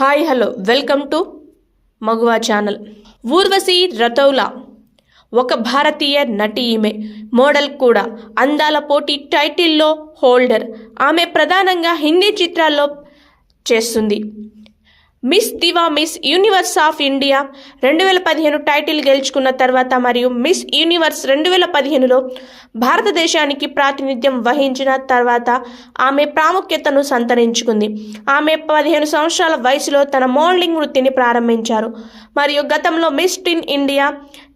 Hi hello. Welcome to Maguva channel. Urvashi Rautela ఒక భారతీయ నటి ఈమె మోడల్ కూడా అందాల పోటీ టైటిల్లో హోల్డర్. ఆమె ప్రధానంగా హిందీ చిత్రాల్లో చేస్తుంది. Miss Diva Miss Universe of India రెండు వేల పదిహేను టైటిల్ గెలుచుకున్న తర్వాత మరియు మిస్ యూనివర్స్ రెండు వేల పదిహేనులో భారతదేశానికి ప్రాతినిధ్యం వహించిన తర్వాత ఆమె ప్రాముఖ్యతను సంతరించుకుంది. ఆమె పదిహేను సంవత్సరాల వయసులో తన మోడలింగ్ వృత్తిని ప్రారంభించారు మరియు గతంలో మిస్ టిన్ ఇండియా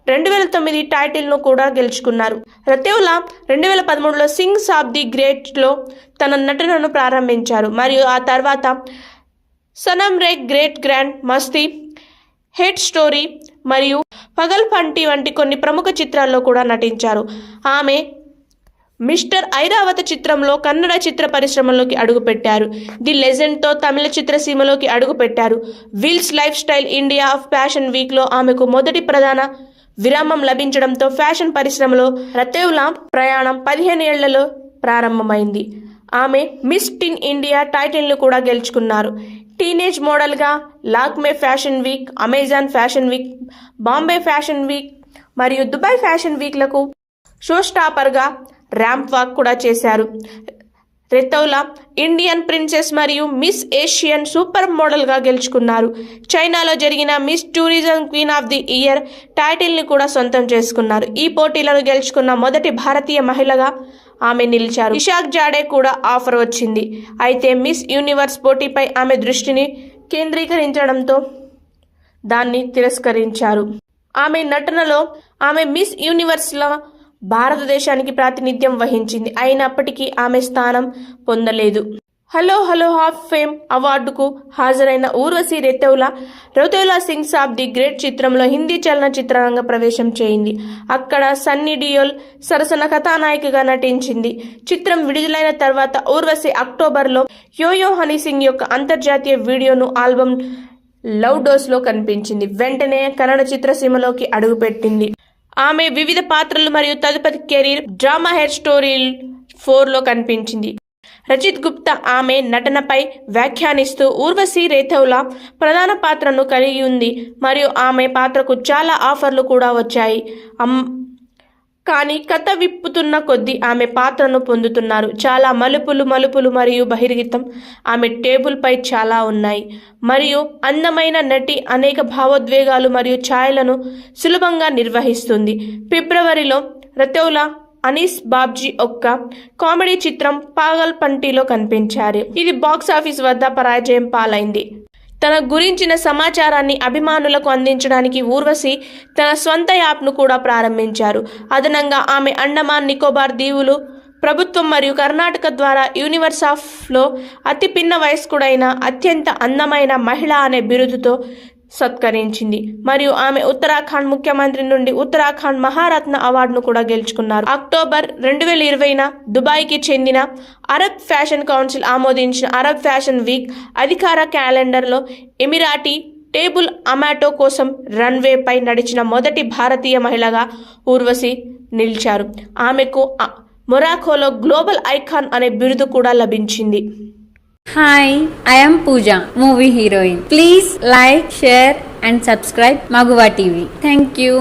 రెండు వేల తొమ్మిది టైటిల్ను కూడా గెలుచుకున్నారు. రతేవులా రెండు వేల పదమూడులో సింగ్స్ ఆఫ్ ది గ్రేట్లో తన నటనను ప్రారంభించారు మరియు ఆ తర్వాత Sanam Re Great Grand Masti Hate Story మరియు పగల్ పంటి వంటి కొన్ని ప్రముఖ చిత్రాల్లో కూడా నటించారు. ఆమె మిస్టర్ ఐరావత చిత్రంలో కన్నడ చిత్ర పరిశ్రమలోకి అడుగుపెట్టారు. ది లెజెండ్తో తమిళ చిత్రసీమలోకి అడుగుపెట్టారు. Wills lifestyle India of fashion వీక్లో ఆమెకు మొదటి ప్రధాన విరామం లభించడంతో ఫ్యాషన్ పరిశ్రమలో రతేవులా ప్రయాణం పదిహేను ఏళ్ళలో ప్రారంభమైంది. ఆమె మిస్ టిన్ ఇండియా టైటిల్ను కూడా గెలుచుకున్నారు. టీనేజ్ మోడల్గా Lakme fashion week Amazon fashion week Bombay fashion week మరియు దుబాయ్ ఫ్యాషన్ వీక్లకు షో స్టాపర్గా ర్యాంప్ వాక్ కూడా చేశారు. రెతౌలా ఇండియన్ ప్రిన్సెస్ మరియు మిస్ ఏషియన్ సూపర్ మోడల్గా గెలుచుకున్నారు. చైనాలో జరిగిన Miss Tourism Queen of the Year టైటిల్ని కూడా సొంతం చేసుకున్నారు. ఈ పోటీలను గెలుచుకున్న మొదటి భారతీయ మహిళగా ఆమె నిలిచారు. ఇషాక్ జాడే కూడా ఆఫర్ వచ్చింది. అయితే మిస్ యూనివర్స్ పోటీపై ఆమె దృష్టిని కేంద్రీకరించడంతో దాన్ని తిరస్కరించారు. ఆమె నటనలో ఆమె మిస్ యూనివర్స్లో భారతదేశానికి ప్రాతినిధ్యం వహించింది. అయినప్పటికీ ఆమె స్థానం పొందలేదు. హలో హలో హాఫ్ ఫేమ్ అవార్డుకు హాజరైన Urvashi Rautela Rautela sings of the great చిత్రంలో హిందీ చలనచిత్ర రంగ ప్రవేశం చేయింది. అక్కడ సన్నీ డియోల్ సరసన కథానాయికగా నటించింది. చిత్రం విడుదలైన తర్వాత ఊర్వశి అక్టోబర్లో యోయో హనీ సింగ్ యొక్క అంతర్జాతీయ వీడియోను ఆల్బమ్ లవ్ డోస్లో కనిపించింది. వెంటనే కన్నడ చిత్రసీమలోకి అడుగుపెట్టింది. ఆమె వివిధ పాత్రలు మరియు తదుపరి కెరీర్ డ్రామా హెయిర్ స్టోరీ ఫోర్లో కనిపించింది. రజిత్ గుప్తా ఆమె నటనపై వ్యాఖ్యానిస్తూ ఊర్వశి రేథౌలా ప్రధాన పాత్రను కలిగి ఉంది. మరియు ఆమె పాత్రకు చాలా ఆఫర్లు కూడా వచ్చాయి. అమ్ కానీ కథ విప్పుతున్న కొద్దీ ఆమె పాత్రను పొందుతున్నారు. చాలా మలుపులు మలుపులు మరియు బహిర్గతం ఆమె టేబుల్పై చాలా ఉన్నాయి. మరియు అందమైన నటి అనేక భావోద్వేగాలు మరియు ఛాయలను సులభంగా నిర్వహిస్తుంది. ఫిబ్రవరిలో రతౌలా అనీస్ బాబ్జీ ఒక్క కామెడీ చిత్రం పాగల్ పంటిలో కనిపించారు. ఇది బాక్స్ ఆఫీస్ వద్ద పరాజయం పాలైంది. తన గురించిన సమాచారాన్ని అభిమానులకు అందించడానికి ఊర్వశి తన స్వంత యాప్ను కూడా ప్రారంభించారు. అదనంగా ఆమె అండమాన్ నికోబార్ దీవులు ప్రభుత్వం మరియు కర్ణాటక ద్వారా యూనివర్స్ ఆఫ్లో అతి పిన్న వయస్కుడైన అత్యంత అందమైన మహిళ అనే బిరుదుతో సత్కరించింది. మరియు ఆమె ఉత్తరాఖండ్ ముఖ్యమంత్రి నుండి ఉత్తరాఖండ్ మహారత్న అవార్డును కూడా గెలుచుకున్నారు. అక్టోబర్ రెండు వేల ఇరవైన దుబాయ్కి చెందిన అరబ్ ఫ్యాషన్ కౌన్సిల్ ఆమోదించిన అరబ్ ఫ్యాషన్ వీక్ అధికార క్యాలెండర్లో ఎమిరాటీ టేబుల్ అమాటో కోసం రన్వేపై నడిచిన మొదటి భారతీయ మహిళగా ఊర్వశి నిలిచారు. ఆమెకు మొరాకోలో గ్లోబల్ ఐకాన్ అనే బిరుదు కూడా లభించింది. Hi I'm Pooja movie heroine please like share and subscribe Maguva TV thank you